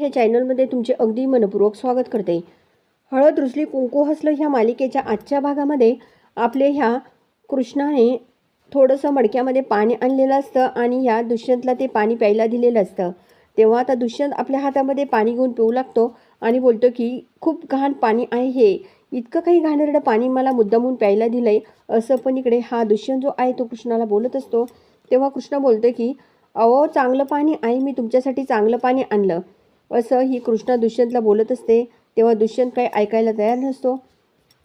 ह्या चॅनलमध्ये तुमचे अगदी मनपूर्वक स्वागत करते. हळद रुसली कुंकू हसलं ह्या मालिकेच्या आजच्या भागामध्ये आपले ह्या कृष्णाने थोडंसं मडक्यामध्ये पाणी आणलेलं असतं आणि ह्या दुष्यंतला ते पाणी प्यायला दिलेलं असतं. तेव्हा आता दुष्यंत आपल्या हातामध्ये पाणी घेऊन पिऊ लागतो आणि बोलतो की खूप घाण पाणी आहे हे. इतकं काही घाणेरडं पाणी मला मुद्दामून प्यायला दिलं आहे असं पण इकडे हा दुष्यंत जो आहे तो कृष्णाला बोलत असतो. तेव्हा कृष्ण बोलतो की अहो चांगलं पाणी आहे. मी तुमच्यासाठी चांगलं पाणी आणलं. असं ही कृष्णा दुष्यंतला बोलत असते तेव्हा दुष्यंत काही ऐकायला तयार नसतो.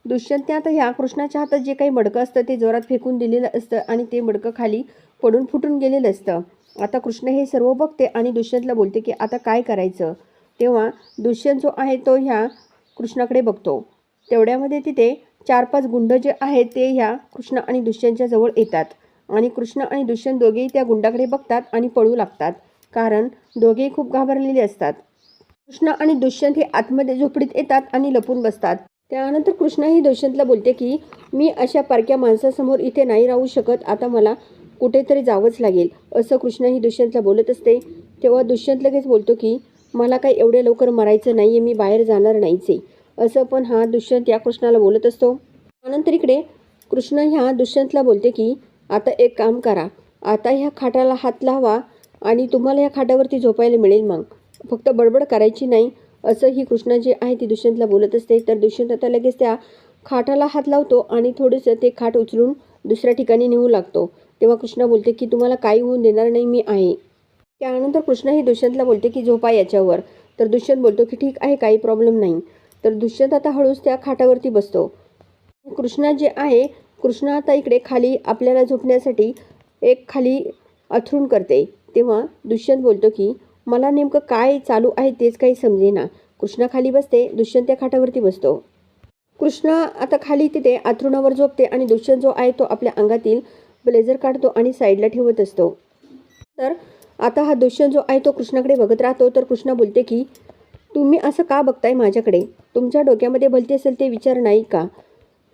दुष्यंतने आता ह्या कृष्णाच्या हातात जे काही मडकं असतं ते जोरात फेकून दिलेलं असतं आणि ते मडकं खाली पडून फुटून गेलेलं असतं. आता कृष्ण हे सर्व बघते आणि दुष्यंतला बोलते की आता काय करायचं? तेव्हा दुष्यंत जो आहे तो ह्या कृष्णाकडे बघतो. तेवढ्यामध्ये तिथे चार पाच गुंड जे आहेत ते ह्या कृष्ण आणि दुष्यंतच्या जवळ येतात. आणि कृष्ण आणि दुष्यंत दोघेही त्या गुंडाकडे बघतात आणि पळू लागतात. कारण दोघेही खूप घाबरलेले असतात. कृष्ण आणि दुष्यंत हे आतमध्ये झोपडीत येतात आणि लपून बसतात. त्यानंतर कृष्ण ही दुष्यंतला बोलते की मी अशा पारख्या माणसासमोर इथे नाही राहू शकत. आता मला कुठेतरी जावंच लागेल. असं कृष्ण ही दुष्यंतला बोलत असते. तेव्हा दुष्यंत लगेच बोलतो की मला काही एवढ्या लवकर मरायचं नाही आहे मी बाहेर जाणार नाहीच आहे. असं पण हा दुष्यंत या कृष्णाला बोलत असतो. त्यानंतर इकडे कृष्ण ह्या दुष्यंतला बोलते की आता एक काम करा. आता ह्या खाटाला हात लावा आणि तुम्हाला ह्या खाटावरती झोपायला मिळेल मग. फक्त बडबड करायची नाही असं ही कृष्णा जे आहे ती दुष्यंतला बोलत असते. तर दुष्यंत आता लगेच त्या खाटाला हात लावतो आणि थोडंसं ते खाट उचलून दुसऱ्या ठिकाणी नेऊ लागतो. तेव्हा कृष्णा बोलते की तुम्हाला काही होऊन देणार नाही मी आहे. त्यानंतर कृष्णा ही दुष्यंतला बोलते की झोपा याच्यावर. तर दुष्यंत बोलतो की ठीक आहे काही प्रॉब्लेम नाही. तर दुष्यंत आता हळूच त्या खाटावरती बसतो. कृष्णा जे आहे कृष्णा आता इकडे खाली आपल्याला झोपण्यासाठी एक खाली अथरून करते. तेव्हा दुष्यंत बोलतो की मला नेमकं काय चालू आहे तेच काही समजेना. कृष्णा खाली बसते दुष्यंत त्या खाटावरती बसतो. कृष्णा आता खाली तिथे आथरुणावर झोपते आणि दुष्यंत जो आहे तो आपल्या अंगातील ब्लेझर काढतो आणि साईडला ठेवत असतो. तर आता हा दुष्यंत जो आहे तो कृष्णाकडे बघत राहतो तर कृष्णा बोलते की तुम्ही असं का बघताय माझ्याकडे? तुमच्या डोक्यामध्ये भलते असेल ते विचार नाही का?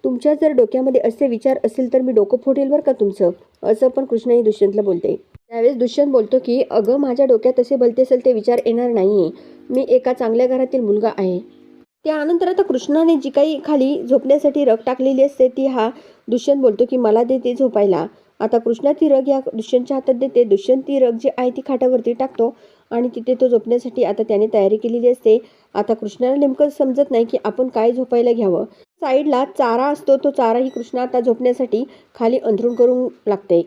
तुमच्या जर डोक्यामध्ये असे विचार असेल तर मी डोकं फोडेल बरं का तुमचं? असं पण कृष्णाही दुष्यंतला बोलते. त्यावेळेस दुष्यंत बोलतो की अगं माझ्या डोक्यात असे भलते असेल ते विचार येणार नाही मी एका चांगल्या घरातील मुलगा आहे. त्यानंतर आता कृष्णाने जी काही खाली झोपण्यासाठी रग टाकलेली असते ती हा दुष्यंत बोलतो की मला देते झोपायला. आता कृष्णा ती रग या दुष्यंतच्या हातात देते. दुष्यंत ती रग जी आहे ती खाटावरती टाकतो आणि तिथे तो झोपण्यासाठी आता त्याने तयारी केलेली असते. आता कृष्णाला नेमकं समजत नाही की आपण काय झोपायला घ्यावं? साईडला चारा असतो तो चाराही कृष्णा आता झोपण्यासाठी खाली अंथरूण करून लागते.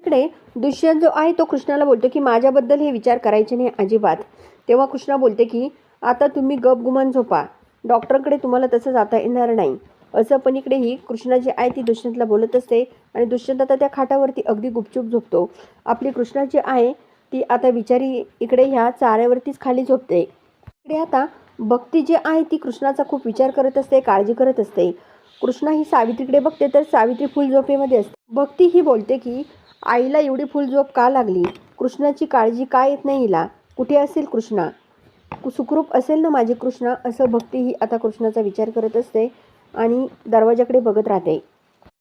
इकडे दुष्यंत जो आहे तो कृष्णाला बोलतो की माझ्याबद्दल हे विचार करायचे नाही अजिबात. तेव्हा कृष्णा बोलते की आता तुम्ही गपगुमान झोपा. डॉक्टरकडे तुम्हाला तसं जाता येणार नाही. असं पण इकडे ही कृष्णा जी आहे ती दुष्यंतला बोलत असते आणि दुष्यंत आता त्या खाटावरती अगदी गुपचूप झोपतो. आपली कृष्णा जी आहे ती आता विचारी इकडे ह्या चाऱ्यावरतीच खाली झोपते. इकडे आता भक्ती जी आहे ती कृष्णाचा खूप विचार करत असते काळजी करत असते. कृष्णा ही सावित्रीकडे बघते तर सावित्री फुल झोपेमध्ये असते. भक्ती ही बोलते की आईला एवढी फुलझोप का लागली? कृष्णाची काळजी का येत नाही हिला? कुठे असेल कृष्णा? सुखरूप असेल ना माझी कृष्णा? असं भक्ती ही आता कृष्णाचा विचार करत असते आणि दरवाजाकडे बघत राहते.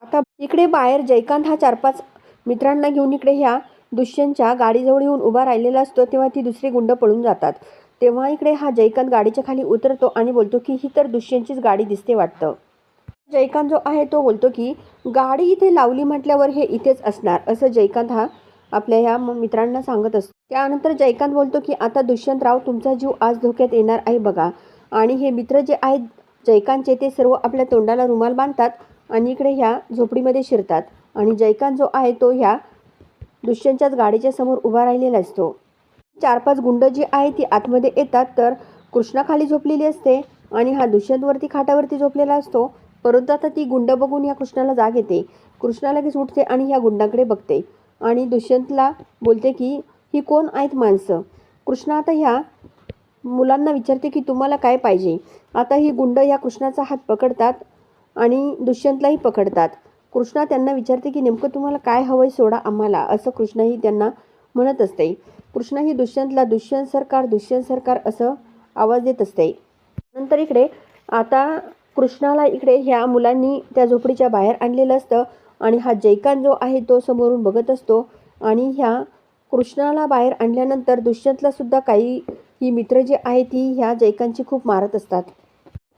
आता इकडे बाहेर जयकांत हा चार पाच मित्रांना घेऊन इकडे ह्या दुष्यंतच्या गाडीजवळ येऊन उभा राहिलेला असतो तेव्हा ती दुसरी गुंड पळून जातात. तेव्हा इकडे हा जयकांत गाडीच्या खाली उतरतो आणि बोलतो की ही तर दुष्यंतचीच गाडी दिसते वाटतं. जयकांत जो आहे तो बोलतो की गाडी इथे लावली म्हटल्यावर हे इथेच असणार असं जयकांत हा आपल्या ह्या म- मित्रांना सांगत असतो. त्यानंतर जयकांत बोलतो की आता दुष्यंतराव तुमचा जीव आज धोक्यात येणार आहे बघा. आणि हे मित्र जे आहेत जयकांतचे ते सर्व आपल्या तोंडाला रुमाल बांधतात आणि इकडे ह्या झोपडीमध्ये शिरतात. आणि जयकांत जो आहे तो ह्या दुष्यंतच्याच गाडीच्या समोर उभा राहिलेला असतो. चार पाच गुंड जी आहे ती आतमध्ये येतात तर कृष्णा खाली झोपलेली असते आणि हा दुष्यंतवरती खाटावरती झोपलेला असतो. परंतु आता ती गुंड बघून या कृष्णाला जाग येते. कृष्णा लगेच उठते आणि ह्या गुंडाकडे बघते. आणि दुष्यंतला बोलते की ही कोण आहेत माणसं? कृष्णा आता ह्या मुलांना विचारते की तुम्हाला काय पाहिजे? आता ही गुंड या कृष्णाचा हात पकडतात आणि दुष्यंतलाही पकडतात. कृष्णा त्यांना विचारते की नेमकं तुम्हाला काय हवंय सोडा आम्हाला? असं कृष्णाही त्यांना म्हणत असते. कृष्णाही दुष्यंतला दुष्यंत सरकार दुष्यंत सरकार असं आवाज देत असते. नंतर इकडे आता कृष्णाला इकडे ह्या मुलांनी त्या झोपडीच्या बाहेर आणलेलं असतं आणि हा जयकांत जो आहे तो समोरून बघत असतो. आणि ह्या कृष्णाला बाहेर आणल्यानंतर दुष्यंतला सुद्धा काही ही मित्र जी आहे ती ह्या जयकांची खूप मारत असतात.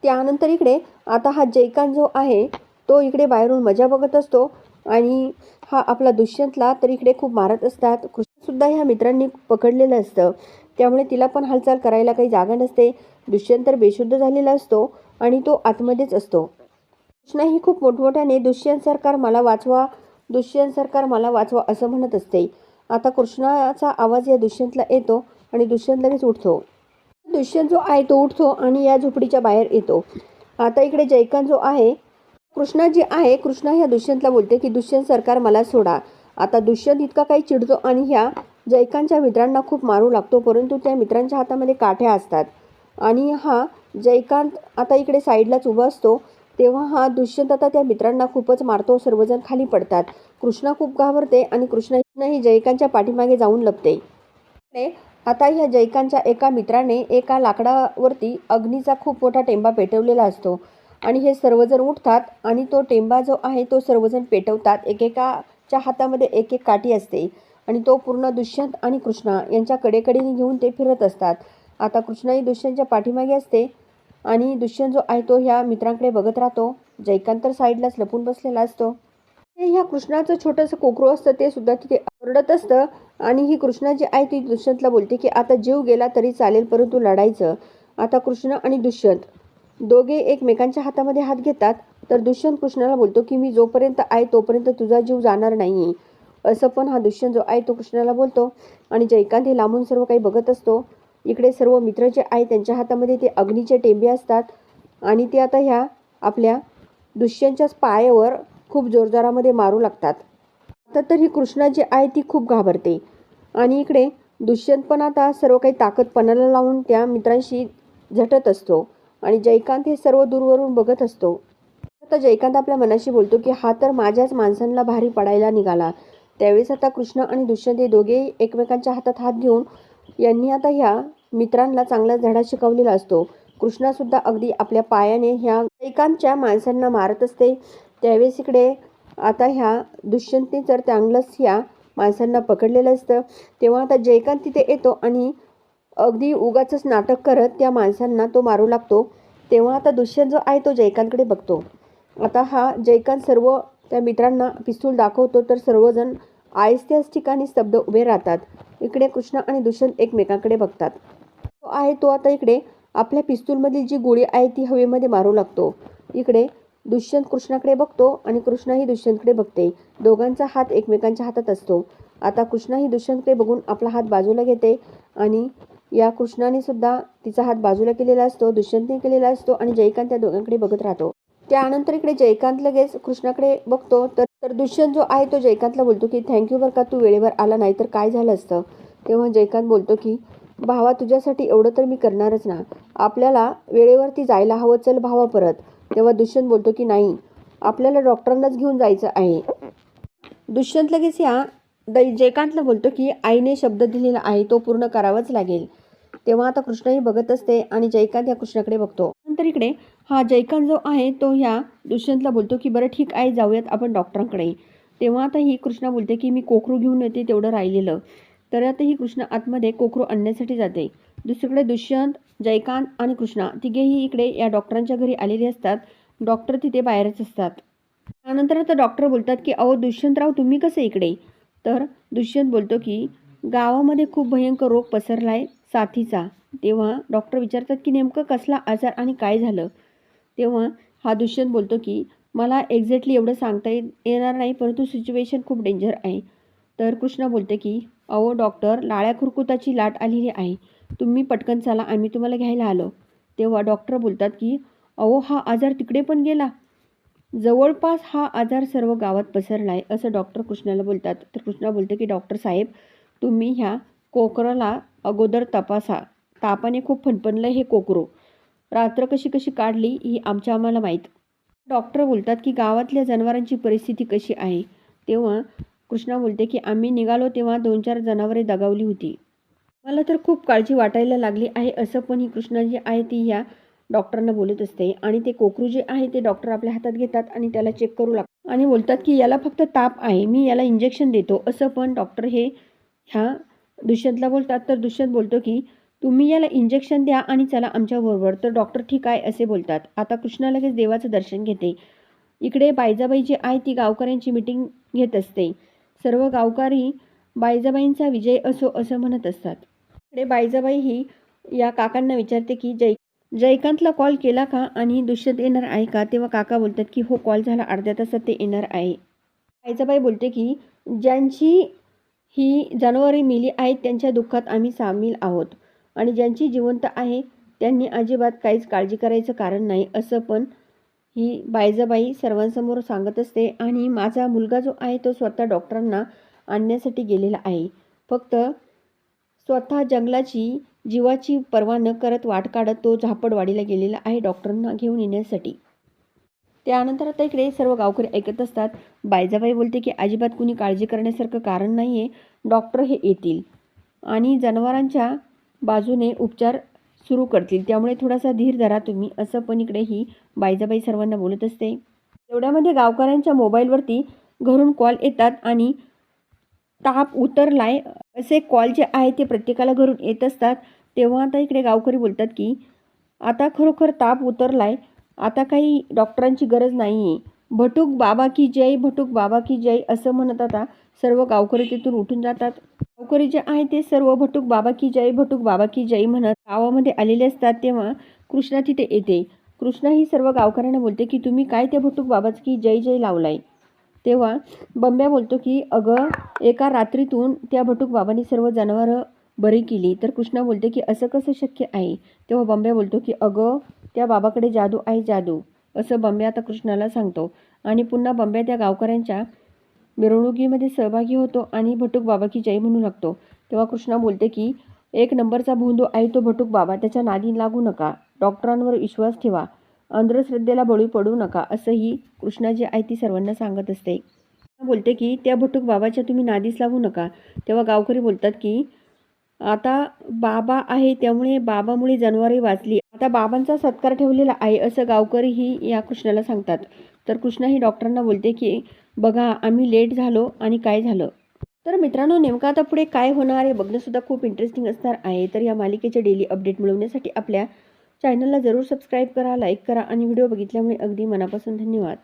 त्यानंतर इकडे आता हा जयकांत जो आहे तो इकडे बाहेरून मजा बघत असतो आणि हा आपला दुष्यंतला तर इकडे खूप मारत असतात. कृष्णसुद्धा ह्या मित्रांनी पकडलेलं असतं. त्यामुळे तिला पण हालचाल करायला काही जागा नसते. दुष्यंत तर बेशुद्ध झालेला असतो. आणि तो आतमध्येच असतो. कृष्णा ही खूप मोठमोठ्याने दुष्यंत सरकार मला वाचवा दुष्यंत सरकार मला वाचवा असं म्हणत असते. आता कृष्णाचा आवाज या दुष्यंतला येतो आणि दुष्यंत लगेच उठतो. दुष्यंत जो आहे तो उठतो आणि या झोपडीच्या बाहेर येतो. आता इकडे जयकांत जो आहे कृष्णा जी आहे कृष्णा ह्या दुष्यंतला बोलते की दुष्यंत सरकार मला सोडा. आता दुष्यंत इतका काही चिडतो आणि ह्या जयकांतच्या मित्रांना खूप मारू लागतो परंतु त्या मित्रांच्या हातामध्ये काठ्या असतात. आणि हा जयकांत आता इकडे साईडलाच उभा असतो तेव्हा हा दुष्यंत आता त्या मित्रांना खूपच मारतो सर्वजण खाली पडतात. कृष्णा खूप घाबरते आणि कृष्णाही जयकांतच्या पाठीमागे जाऊन लपते. आता ह्या जयकांतच्या एका मित्राने एका लाकडावरती अग्नीचा खूप मोठा टेंबा पेटवलेला असतो. आणि हे सर्वजण उठतात आणि तो टेंबा जो आहे तो सर्वजण पेटवतात. एकेकाच्या हातामध्ये एक एक काठी असते. आणि तो पूर्ण दुष्यंत आणि कृष्णा यांच्या कडेकडेने घेऊन ते फिरत असतात. आता कृष्णा ही दुष्यंतच्या पाठीमागे असते आणि दुष्यंत जो आहे तो ह्या मित्रांकडे बघत राहतो. जयकांत तर साईडलाच लपून बसलेला असतो. ह्या कृष्णाचं छोटंसं कोकरू असतं ते सुद्धा तिथे ओरडत असतं आणि ही कृष्णा जी आहे ती दुष्यंतला बोलते की आता जीव गेला तरी चालेल परंतु लढायचं. आता कृष्ण आणि दुष्यंत दोघे एकमेकांच्या हातामध्ये हात घेतात. तर दुष्यंत कृष्णाला बोलतो की मी जोपर्यंत आहे तोपर्यंत तुझा जीव जाणार नाही. असं पण हा दुष्यंत जो आहे तो कृष्णाला बोलतो आणि जयकांत हे लांबून सर्व काही बघत असतो. इकडे सर्व मित्र जे आहे त्यांच्या हातामध्ये ते अग्नीचे टेंबे असतात. आणि ते आता ह्या आपल्या दुष्यंतच्याच पायावर खूप जोरजोरामध्ये मारू लागतात. आता तर ही कृष्णा जी आहे ती खूप घाबरते. आणि इकडे दुष्यंत पण आता सर्व काही ताकद पणाला लावून त्या मित्रांशी झटत असतो. आणि जयकांत हे सर्व दूरवरून बघत असतो. आता जयकांत आपल्या मनाशी बोलतो की हा तर माझ्याच माणसांना भारी पडायला निघाला. त्यावेळेस आता कृष्ण आणि दुष्यंत हे दोघे एकमेकांच्या हातात हात घेऊन यांनी आता ह्या मित्रांना चांगला धडा शिकवलेला असतो. कृष्णासुद्धा अगदी आपल्या पायाने ह्या एकांच्या माणसांना मारत असते. त्यावेळेस इकडे आता ह्या दुष्यंतने जर चांगलंच ह्या माणसांना पकडलेलं असतं. तेव्हा आता जयकांत तिथे येतो आणि अगदी उगाचंच नाटक करत त्या माणसांना तो मारू लागतो. तेव्हा आता दुष्यंत जो आहे तो जयकांतकडे बघतो. आता हा जयकांत सर्व त्या मित्रांना पिस्तूल दाखवतो तर सर्वजण आयस्त्याच ठिकाणी स्तब्ध उभे राहतात. इकडे कृष्ण आणि दुष्यंत एकमेकांकडे बघतात. तो आहे तो आता इकडे आपल्या पिस्तूलमधील जी गोळी आहे ती हवेमध्ये मारू लागतो. इकडे दुष्यंत कृष्णाकडे बघतो आणि कृष्णाही दुष्यंतकडे बघते. दोघांचा हात एकमेकांच्या हातात असतो. आता कृष्णाही दुष्यंतकडे बघून आपला हात बाजूला घेते आणि या कृष्णाने सुद्धा तिचा हात बाजूला केलेला असतो दुष्यंतने केलेला असतो आणि जयकांत त्या दोघांकडे बघत राहतो. त्यानंतर इकडे जयकांत लगेच कृष्णाकडे बघतो तर तर दुष्यंत जो आहे तो जयकांतला बोलतो की थँक्यू बरं का तू वेळेवर आला नाही तर काय झालं असतं? तेव्हा जयकांत बोलतो की भावा तुझ्यासाठी एवढं तर मी करणारच ना. आपल्याला वेळेवरती जायला हवं चल भावा परत. तेव्हा दुष्यंत बोलतो की नाही आपल्याला डॉक्टरांनाच घेऊन जायचं आहे. दुष्यंत लगेच या दै जयकांतला बोलतो की आईने शब्द दिलेला आहे तो पूर्ण करावाच लागेल. तेव्हा आता कृष्णही बघत असते आणि जयकांत या कृष्णाकडे बघतो. नंतर इकडे हा जयकांत जो आहे तो ह्या दुष्यंतला बोलतो की बरं ठीक आहे जाऊयात आपण डॉक्टरांकडे. तेव्हा आता ही कृष्णा बोलते की मी कोकरू घेऊन येते तेवढं राहिलेलं. तर आता ही कृष्णा आतमध्ये कोकरू आणण्यासाठी जाते. दुसरीकडे दुष्यंत जयकांत आणि कृष्णा तिघेही इकडे या डॉक्टरांच्या घरी आलेले असतात. डॉक्टर तिथे बाहेरच असतात. त्यानंतर आता डॉक्टर बोलतात की अहो दुष्यंतराव तुम्ही कसं इकडे? तर दुष्यंत बोलतो की गावामध्ये खूप भयंकर रोग पसरला आहे साथीचा. तेव्हा डॉक्टर विचारतात की नेमकं कसला आजार आणि काय झालं? तेव्हा हा दुष्यंत बोलतो की मला एक्झॅक्टली एवढं सांगता येणार नाही परंतु सिच्युएशन खूप डेंजर आहे. तर कृष्णा बोलते की अहो डॉक्टर लाळ्या खुरकुताची लाट आलेली आहे. तुम्ही पटकन चला आम्ही तुम्हाला घ्यायला आलो. तेव्हा डॉक्टर बोलतात की अहो हा आजार तिकडे पण गेला? जवळपास हा आजार सर्व गावात पसरला आहे असं डॉक्टर कृष्णाला बोलतात. तर कृष्णा बोलते की डॉक्टर साहेब तुम्ही ह्या कोकराला अगोदर तपासा. तापाने खूप फणफणलं हे कोकरू. रात्र कशी कशी काढली ही आमच्या आम्हाला माहीत. डॉक्टर बोलतात की गावातल्या जनावरांची परिस्थिती कशी आहे. तेव्हा कृष्णा बोलते की आम्ही निघालो तेव्हा दोन चार जनावरे दगावली होती. मला तर खूप काळजी वाटायला लागली आहे असं पण ही कृष्णा जी आहे ती ह्या डॉक्टरांना बोलत असते आणि ते कोकरू जे आहे ते डॉक्टर आपल्या हातात घेतात आणि त्याला चेक करू लागतात. आणि बोलतात की याला फक्त ताप आहे मी याला इंजेक्शन देतो असं पण डॉक्टर हे ह्या दुष्यंतला बोलतात. तर दुष्यंत बोलतो की तुम्ही याला इंजेक्शन द्या आणि चला आमच्याबरोबर तर डॉक्टर ठीक आहे असे बोलतात. आता कृष्णा लगेच देवाचं दर्शन घेते. इकडे बायजाबाई जी आहे ती गावकऱ्यांची मिटिंग घेत असते. सर्व गावकरी बायजाबाईंचा विजय असो असं म्हणत असतात. इकडे बायजाबाई ही या काकांना विचारते की जय जयकांतला कॉल केला का? आणि दुष्यंत येणार आहे का? तेव्हा काका बोलतात की हो कॉल झाला. अर्ध्या तासात ते येणार आहे. बायजाबाई बोलते की ज्यांची ही जानेवारी मिली आहेत त्यांच्या दुःखात आम्ही सामील आहोत. आणि ज्यांची जिवंत आहे त्यांनी अजिबात काहीच काळजी करायचं कारण नाही असं पण ही बायजाबाई सर्वांसमोर सांगत असते. आणि माझा मुलगा जो आहे तो स्वतः डॉक्टरांना आणण्यासाठी गेलेला आहे. फक्त स्वतः जंगलाची जीवाची पर्वा न करत वाट काढत तो झापडवाडीला गेलेला आहे डॉक्टरांना घेऊन येण्यासाठी. त्यानंतर आता इकडे सर्व गावकरी ऐकत असतात. बायजाबाई बोलते की अजिबात कुणी काळजी करण्यासारखं कारण नाही आहे डॉक्टर हे येतील. आणि जनावरांच्या बाजूने उपचार सुरू करतील. त्यामुळे थोडासा धीर धरा तुम्ही असं पण इकडे ही बाईजाबाई सर्वांना बोलत असते. एवढ्यामध्ये गावकऱ्यांच्या मोबाईलवरती घरून कॉल येतात आणि ताप उतरलाय. असे कॉल जे आहे ते प्रत्येकाला घरून येत असतात. तेव्हा आता इकडे गावकरी बोलतात की आता खरोखर ताप उतरलाय. आता काही डॉक्टरांची गरज नाही आहे भटूक बाबा की जय भटूक बाबा की जय असं म्हणत आता सर्व गावकरी तिथून उठून जातात. गावकरी जे आहे ते सर्व भटूक बाबा की जय भटूक बाबा की जय म्हणत गावामध्ये आलेले असतात तेव्हा कृष्णा तिथे येते. कृष्णा ही सर्व गावकऱ्यांना बोलते की तुम्ही काय त्या भटूक बाबाच की जय जय लावलाय? तेव्हा बंब्या बोलतो की अगं एका रात्रीतून त्या भटूक बाबांनी सर्व जनावरं बरी केली. तर कृष्णा बोलते की असं कसं शक्य आहे? तेव्हा बंब्या बोलतो की अगं त्या बाबाकडे जादू आहे जादू. असं बंब्या आता कृष्णाला सांगतो. आणि पुन्हा बंब्या त्या गावकऱ्यांच्या मिरवणुकीमध्ये सहभागी होतो आणि भटूक बाबा की जय म्हणू लागतो. तेव्हा कृष्णा बोलते की एक नंबरचा भोंदू आहे तो भटूक बाबा त्याच्या नादी लागू नका. डॉक्टरांवर विश्वास ठेवा. अंधश्रद्धेला बळी पडू नका असंही कृष्णा जी आहे ती सर्वांना सांगत असते. बोलते की त्या भटूक बाबाच्या तुम्ही नादीस लागू नका. तेव्हा गावकरी बोलतात की आता बाबा आहे त्यामुळे बाबामुळे जनावरे वाचली. आता बाबांचा सत्कार ठेवलेला आहे असं गावकरीही या कृष्णाला सांगतात. तर कृष्णा ही डॉक्टरांना बोलते की बघा आम्ही लेट झालो आणि काय झालं? तर मित्रांनो नेमकं आता पुढे काय होणार आहे बघणंसुद्धा खूप इंटरेस्टिंग असणार आहे. तर या मालिकेचे डेली अपडेट मिळवण्यासाठी आपल्या चॅनलला जरूर सबस्क्राईब करा लाईक करा आणि व्हिडिओ बघितल्यामुळे अगदी मनापासून धन्यवाद.